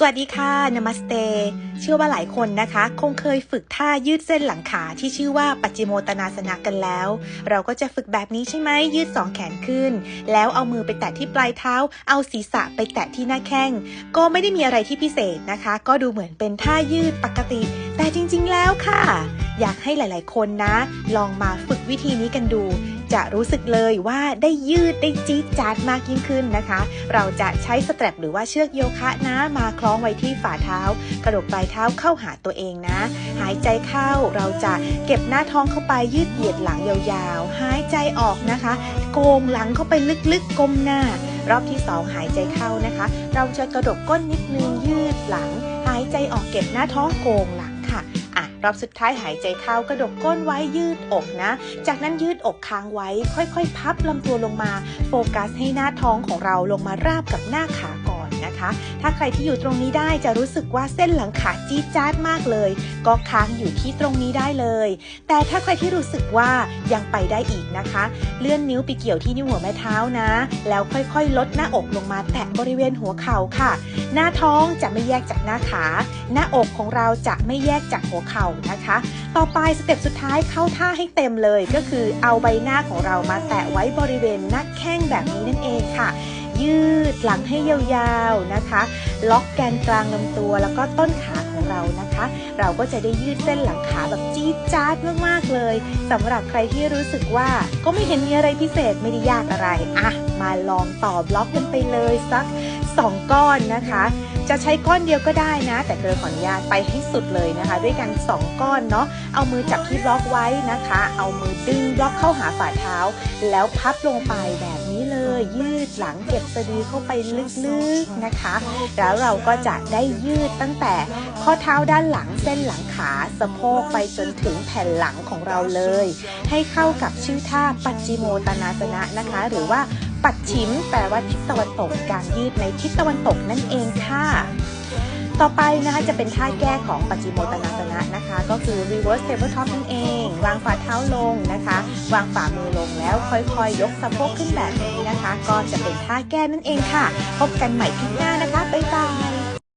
สวัสดีค่ะนมัสเต เชื่อว่าหลายคนนะคะ คงเคยฝึกท่ายืดเส้นหลังขาที่ชื่อว่าปัจจิโมตนาสนะกันแล้ว เราก็จะฝึกแบบนี้ใช่ไหมยืดสองแขนขึ้น แล้วเอามือไปแตะที่ปลายเท้า เอาศีรษะไปแตะที่หน้าแข้ง ก็ไม่ได้มีอะไรที่พิเศษนะคะ ก็ดูเหมือนเป็นท่ายืดปกติ แต่จริงๆแล้วค่ะ อยากให้หลาย ๆ คนนะ ลองมาฝึกวิธีนี้กันดู จะรู้สึกเลยว่าได้ยืดได้จี๊ดจ๊าดมากยิ่งขึ้นนะคะ เราจะใช้สเตรปหรือว่าเชือกโยคะนะมาคล้องไว้ที่ฝ่าเท้า กระดกปลายเท้าเข้าหาตัวเองนะ หายใจเข้าเราจะเก็บหน้าท้องเข้าไปยืดเหยียดหลังยาวๆ หายใจออกนะคะ โกงหลังเข้าไปลึกๆก้มหน้ารอบที่สองหายใจเข้านะคะ เราจะกระดกก้นนิดนึงยืดหลัง หายใจออกเก็บหน้าท้องโกงหลัง รอบสุดท้ายหายใจเข้ากระดกก้นไว้ยืดอกนะ จากนั้นยืดอกค้างไว้ ค่อยๆ พับลำตัวลงมา โฟกัสให้หน้าท้องของเราลงมาราบกับหน้าขาก นะคะ ถ้าใครที่อยู่ตรงนี้ได้จะรู้สึกว่าเส้นหลังขาจี๊ดจ๊าดมากเลย ก็ค้างอยู่ที่ตรงนี้ได้เลย แต่ถ้าใครที่รู้สึกว่ายังไปได้อีกนะคะ เลื่อนนิ้วไปเกี่ยวที่นิ้วหัวแม่เท้านะ แล้วค่อยๆ ลดหน้าอกลงมาแตะบริเวณหัวเข่าค่ะ หน้าท้องจะไม่แยกจากหน้าขา หน้าอกของเราจะไม่แยกจากหัวเข่านะคะ ต่อไปสเต็ปสุดท้ายเข้าท่าให้เต็มเลย ก็คือเอาใบหน้าของเรามาแตะไว้บริเวณหน้าแข้งแบบนี้นั่นเองค่ะ ยืดหลังให้ยาวๆนะคะ ล็อกแกนกลางลำตัวแล้วก็ต้นขาของเรานะคะ เราก็จะได้ยืดเส้นหลังขาแบบจี๊ดจ๊าดมากๆเลยสำหรับใครที่รู้สึกว่าก็ไม่เห็นมีอะไรพิเศษไม่ได้ยากอะไรอะมาลองต่อบล็อกกันไปเลยสัก 2 ก้อนนะคะ จะใช้ก้อนเดียวก็ได้นะ แต่เธอขออนุญาตไปให้สุดเลยนะคะ ด้วยกัน 2 ก้อนเนาะเอามือจับที่บล็อกไว้นะคะ เอามือดึงบล็อกเข้าหาฝ่าเท้า แล้วพับลงไปแบบ นี้เลย ยืดหลังเก็บสะดือเข้าไปลึกๆนะคะ แล้วเราก็จะได้ยืดตั้งแต่ข้อเท้าด้านหลังเส้นหลังขาสะโพกไปจนถึงแผ่นหลังของเราเลย ให้เข้ากับชื่อท่าปัจจิโมตนาสนะนะคะ หรือว่าปัดชิมแปลว่าทิศตะวันตกการยืดในทิศตะวันตกนั่นเองค่ะ ต่อไปนะคะจะเป็นท่าแก้ของปัจจิโมตนาสนะนะคะ ก็คือ reverse tabletop นั่นเอง วางฝ่าเท้าลงนะคะ วางฝ่ามือลงแล้วค่อยๆ ยกสะโพกขึ้นแบบนี้นะคะ ก็จะเป็นท่าแก้นั่นเองค่ะ พบกันใหม่คลิปหน้านะคะ บ๊ายบาย